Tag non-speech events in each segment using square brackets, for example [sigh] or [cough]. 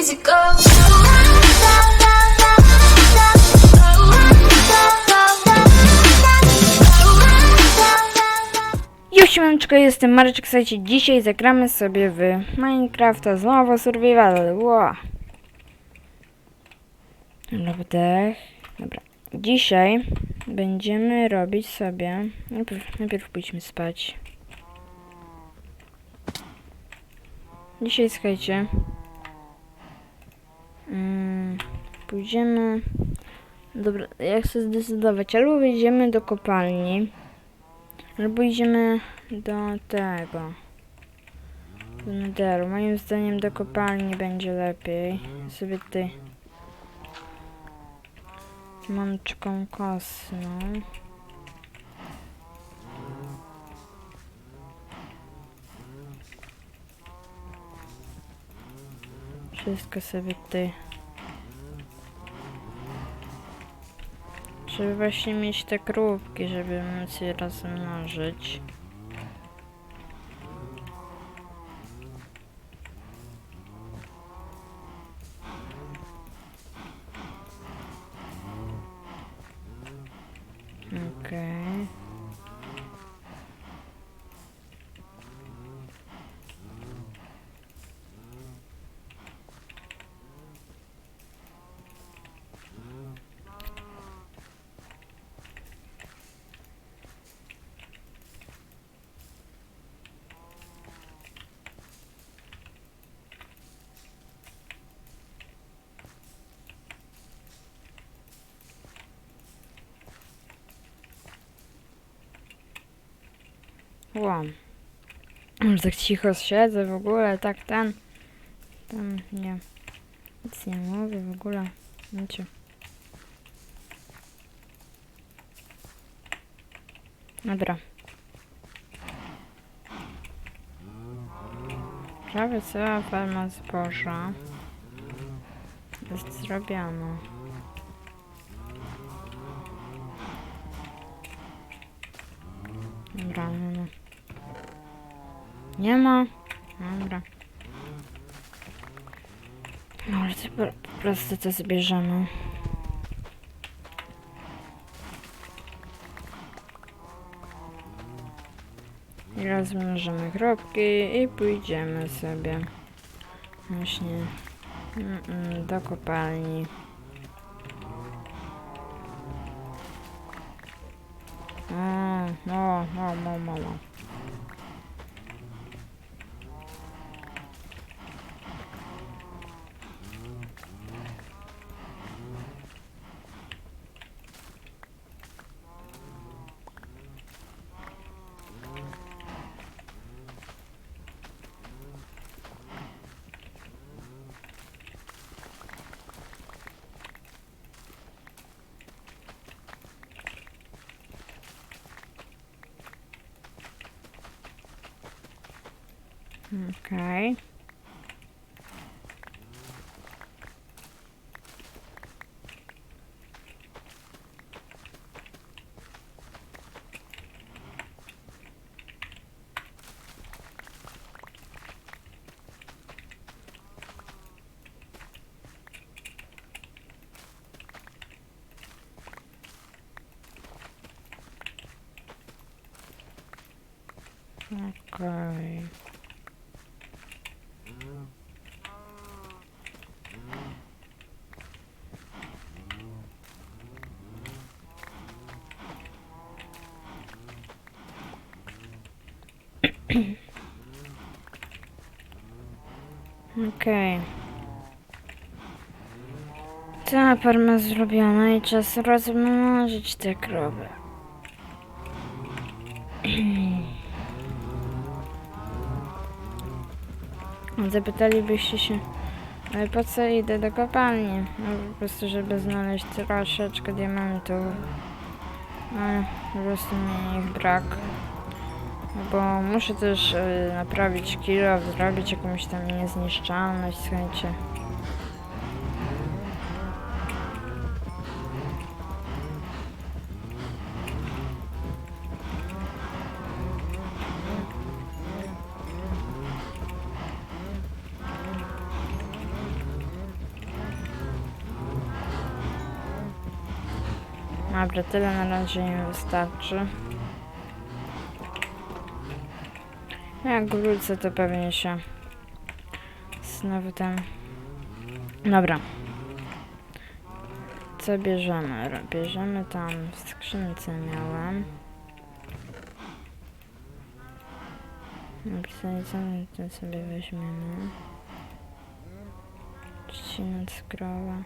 easy go. Już siemaneczko, jestem Mareczek, słuchajcie, dzisiaj zagramy sobie w Minecrafta znowu survival, wow. Dobra, wdech. Dobra, dzisiaj będziemy robić sobie, najpierw, najpierw pójdźmy spać. Dzisiaj, słuchajcie, mm, pójdziemy, dobra, ja chcę zdecydować, albo wyjdziemy do kopalni, Albo idziemy do tego. Do netheru. Moim zdaniem do kopalni będzie lepiej. Sobie tutaj mam taką kosną. Wszystko sobie tutaj. Żeby właśnie mieć te krówki, żeby móc je rozmnożyć. Okej. Łam. Już tak cicho siedzę w ogóle, tak ten. Tam nie. Nic nie mówię w ogóle. Wiecie. Dobra. Prawie cała farma zboża jest zrobiona. Dobra, no, no. Nie ma. Dobra. No, ale to po, po prostu to zbierzemy. I rozmnożymy kropki i pójdziemy sobie właśnie mm, mm, do kopalni. O, no, no, no, no, no. Okej. Okej. Okej. Cała farma zrobiona i czas rozmnożyć te krowy. Zapytalibyście się, ale po co idę do kopalni? No po prostu, żeby znaleźć troszeczkę diamentów. No, po prostu mi ich brak. Bo muszę też y, naprawić killa, zrobić jakąś tam niezniszczalność, słuchajcie. Dobra, tyle na razie nie wystarczy. Jak wrócę, to pewnie się znowu ten... Dobra. Co bierzemy? Bierzemy tam w skrzynce miałem. Napisali co my to sobie weźmiemy. Trzcina cukrowa.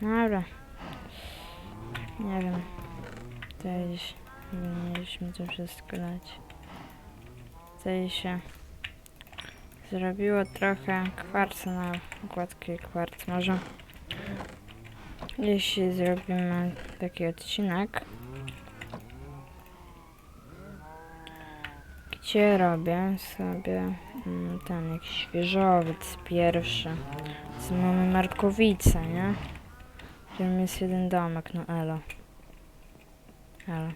Dobra. Nie wiem. Tutaj powinieneśmy to wszystko dać. Tutaj się zrobiło trochę kwarcu na gładki kwarc. Może jeśli zrobimy taki odcinek, gdzie robię sobie mm, ten jakiś świeżowiec pierwszy. Z mamy Markowice, nie? Którym jest jeden domek, no elo. Elo.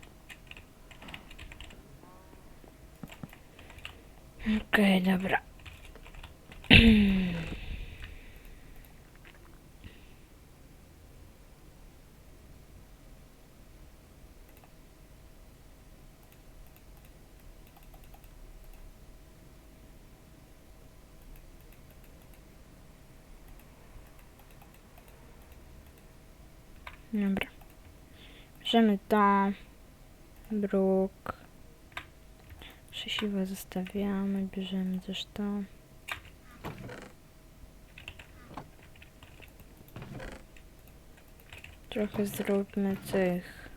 Okej, dobra. [clears throat] Dobra. Bierzemy to. Bruk. Krzesiwo zostawiamy. Bierzemy też to. Trochę zróbmy tych.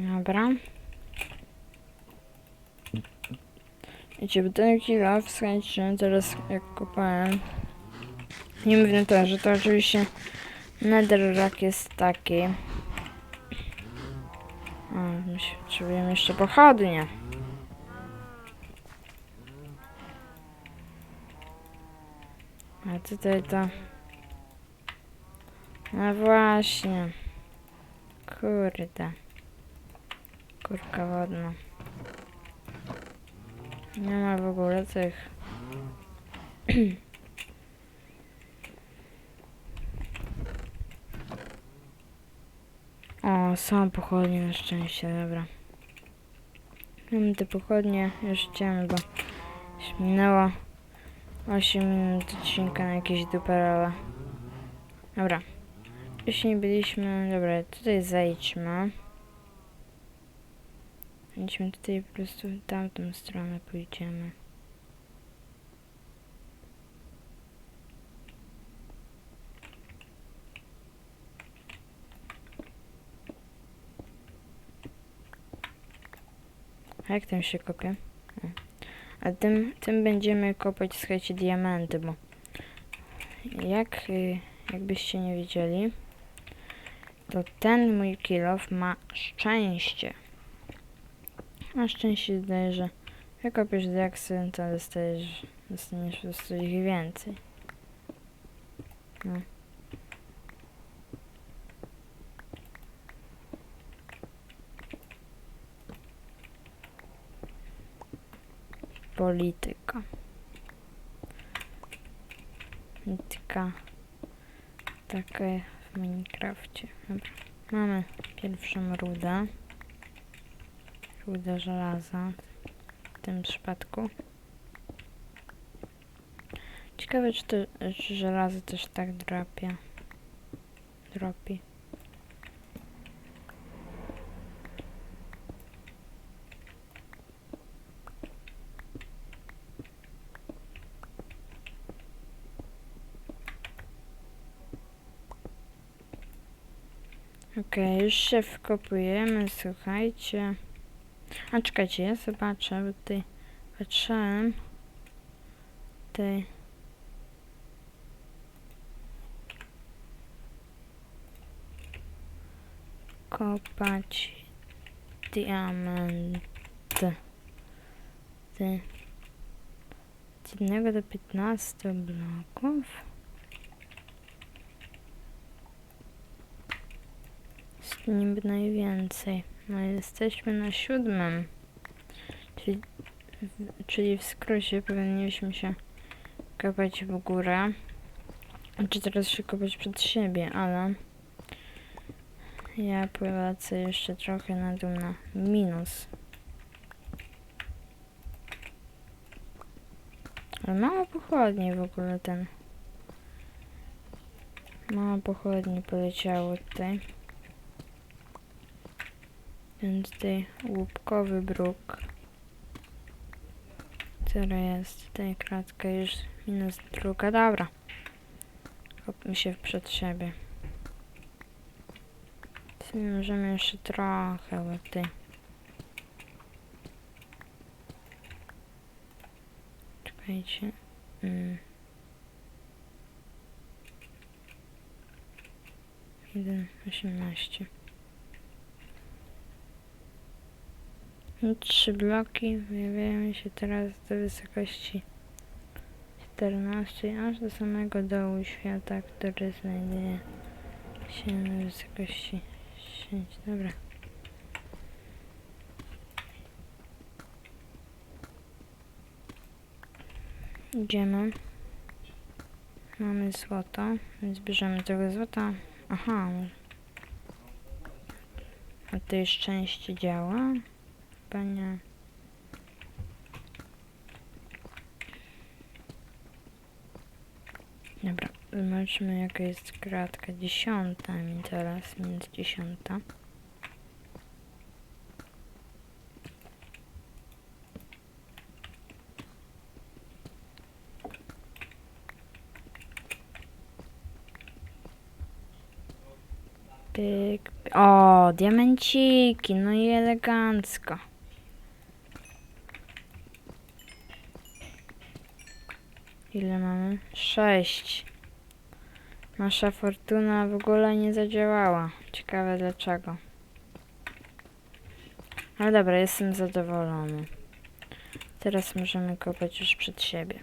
Dobra. Wiecie, ten kilo, słuchajcie, teraz jak kupałem nie mówię to, że to oczywiście netherrack jest taki. O, my potrzebujemy jeszcze pochodnie. A tutaj to... No właśnie. Kurde. Kurka wodna. Nie ma w ogóle tych. [clears throat] O, są pochodnie na szczęście, dobra. Mamy te pochodnie, już idziemy, bo już minęło 8 minut odcinka na jakieś duperele. Dobra. Już nie byliśmy, dobra, tutaj zejdźmy. Idźmy tutaj po prostu w tamtą stronę pójdziemy. A jak tym się kopie? A tym, tym będziemy kopać, słuchajcie, diamenty, bo jak, y, jakbyście nie wiedzieli, to ten mój kilof ma szczęście. Na szczęście zdaje, że jak kopiesz diaksy, to dostajesz, dostaniesz po prostu ich więcej. No. Polityka. Polityka. Taka w Minecrafcie. Dobra. Mamy pierwszą rudę. Rudę żelaza. W tym przypadku. Ciekawe, czy, to, czy żelazo też tak dropie. Dropi. Okej, już się wkopujemy, słuchajcie. A czekajcie, zobaczę, bo tutaj patrzyłem. Tutaj. kopać diamenty. Ty. Od 1 do 15 bloków. Niby najwięcej. No jesteśmy na siódmym. Czyli, czyli w skrócie powinniśmy się kopać w górę. Czy teraz się kopać przed siebie, ale ja polecę jeszcze trochę na dół na minus. Ale mało pochodni w ogóle ten. Mało pochodni poleciało tutaj. Ten tutaj łupkowy bruk. Która jest tutaj kratka już minus druga. Dobra. Kopmy się przed siebie. Sumie możemy jeszcze trochę, tutaj. Czekajcie. Mm. Jeden, osiemnaście. Trzy bloki pojawiają się teraz do wysokości 14, aż do samego dołu świata, który znajduje się na wysokości 10. Dobra. Idziemy. Mamy złoto, więc bierzemy tego złota. Aha. A to szczęście działa? Chyba. Dobra, zobaczmy jaka jest kratka. Dziesiąta mi teraz, minus dziesiąta. Pyk. O, diamenciki, no i elegancko. Ile mamy? Sześć. Nasza fortuna w ogóle nie zadziałała. Ciekawe dlaczego. Ale dobra, jestem zadowolony. Teraz możemy kopać już przed siebie.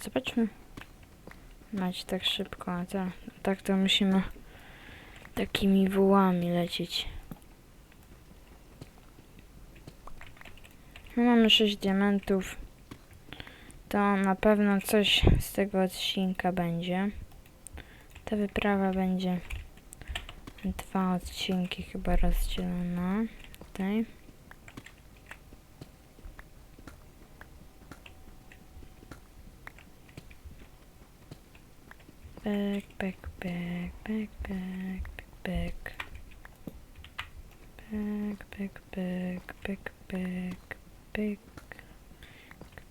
Zobaczmy. Mać tak szybko, a to, tak to musimy takimi wołami lecieć. Mamy 6 diamentów. To na pewno coś z tego odcinka będzie. Ta wyprawa będzie dwa odcinki chyba rozdzielona. Tutaj. Back, back, back, back, back, back, back. Back, back, back, back, back back,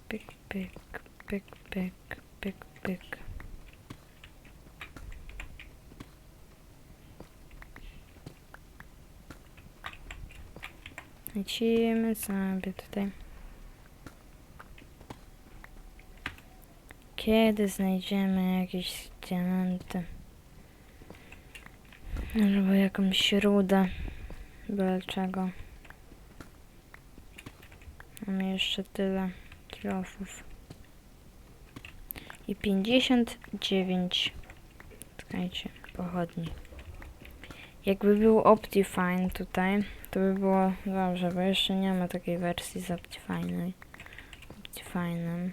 back, back, back, back, back. Lecimy sobie tutaj. Kiedy znajdziemy jakieś diamenty? Albo jakąś rudę. Byle czego. Mamy jeszcze tyle kilofów. I 59 Czekajcie, pochodni. Jakby był Optifine tutaj, to by było dobrze, bo jeszcze nie ma takiej wersji z Optifine. Optifine'em.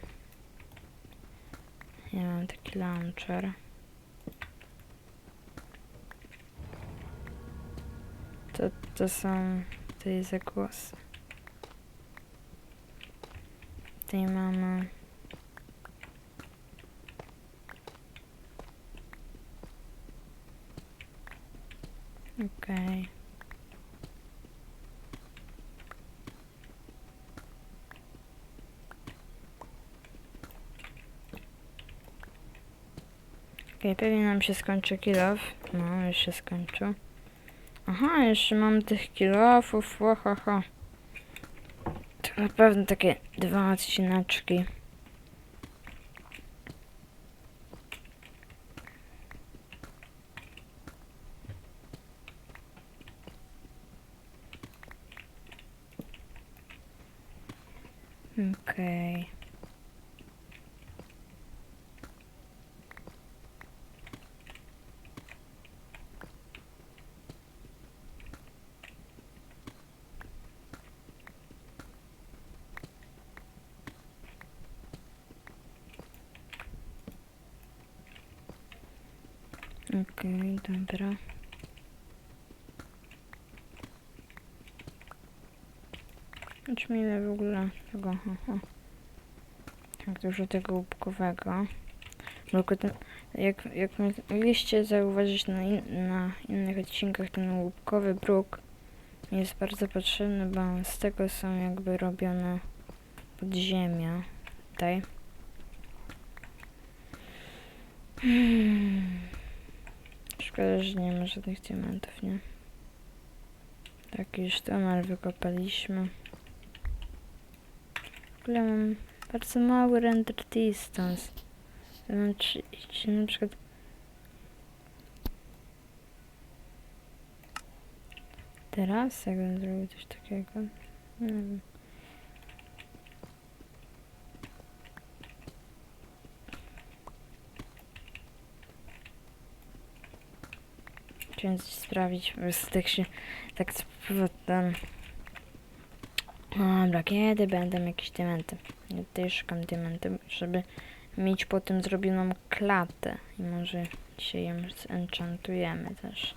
Ja mam taki launcher. To, to są tutaj zagłosy. Tutaj mamy Okej. Okej, pewnie nam się skończy kilof. No, już się skończył. Aha, jeszcze mam tych kilofów, łohoho. To na pewno takie dwa odcineczki. Okej. Okay. Ile w ogóle tego, aha. Tak dużo tego łupkowego. Tylko ten, jak, jak mogliście zauważyć na, in, na innych odcinkach, ten łupkowy bruk jest bardzo potrzebny, bo z tego są jakby robione podziemia. Tutaj. Hmm. Szkoda, że nie ma żadnych diamentów, nie? Tak, już tunel wykopaliśmy. Ogóle mam bardzo mały render distance. 30, na przykład... Teraz, jakbym zrobił coś takiego, nie wiem. Chciałem coś sprawdzić, po prostu tak się, tak spróbować ten... Dobra, kiedy będą jakieś diamenty? Ja tutaj szukam diamentów, żeby mieć potem zrobioną klatę. I może dzisiaj ją zenchantujemy też.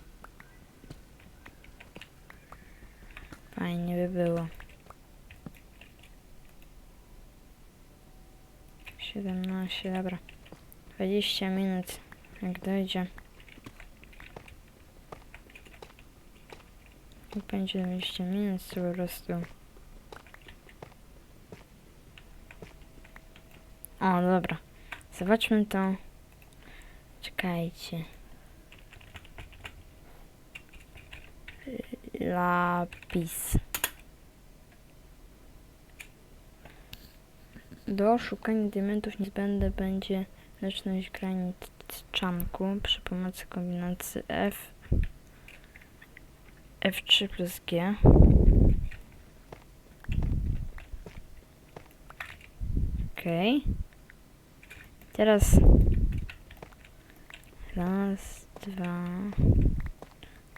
Fajnie by było. 17, dobra. 20 minut, jak dojdzie. Jak będzie 20 minut, po prostu... O, dobra. Zobaczmy to. Czekajcie. Lapis. Do szukania diamentów niezbędne będzie leczność granic czanku przy pomocy kombinacji F F3 plus G. Okej. Teraz raz, dwa,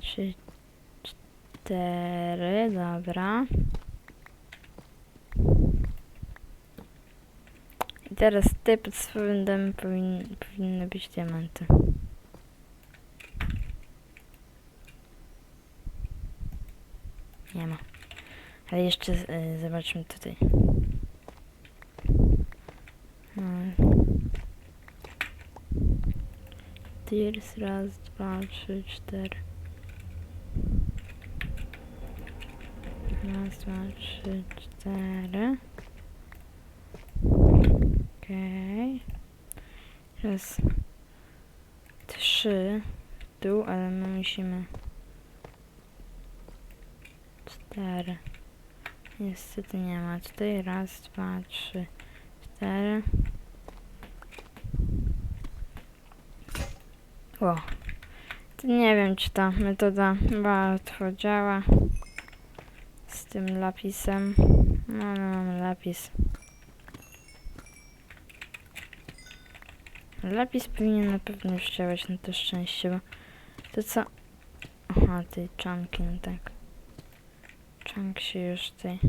trzy, cztery, dobra. I teraz tutaj pod swoim domem powin, powinny być diamenty. Nie ma. Ale jeszcze y, zobaczmy tutaj. Hmm. Tears, raz, dwa, trzy, cztery. Raz, dwa, trzy, cztery. Okej. Raz. Trzy. W dół, ale my musimy... Cztery. Niestety nie ma. Tutaj raz, dwa, trzy, cztery. O. Nie wiem, czy ta metoda łatwo działa. Z tym lapisem. No, no mamy lapis. Lapis powinien na pewno już działać na to szczęście, bo to co... Aha, tej czanki, no tak. Czank się już tej...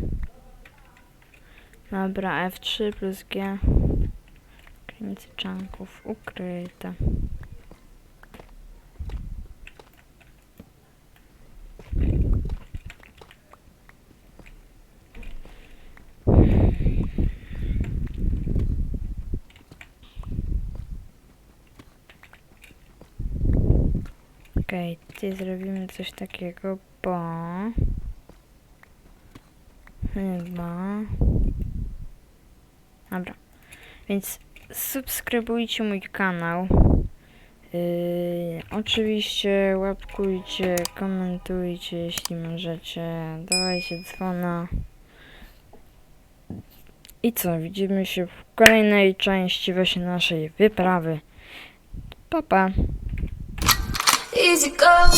Dobra, F3 plus G. Granicy czanków ukryte. Okej, tutaj zrobimy coś takiego, bo... Chyba... Dobra. Więc subskrybujcie mój kanał. Yy, oczywiście łapkujcie, komentujcie, jeśli możecie. Dawajcie dzwona. I co? Widzimy się w kolejnej części właśnie naszej wyprawy. Pa, pa. Easy go.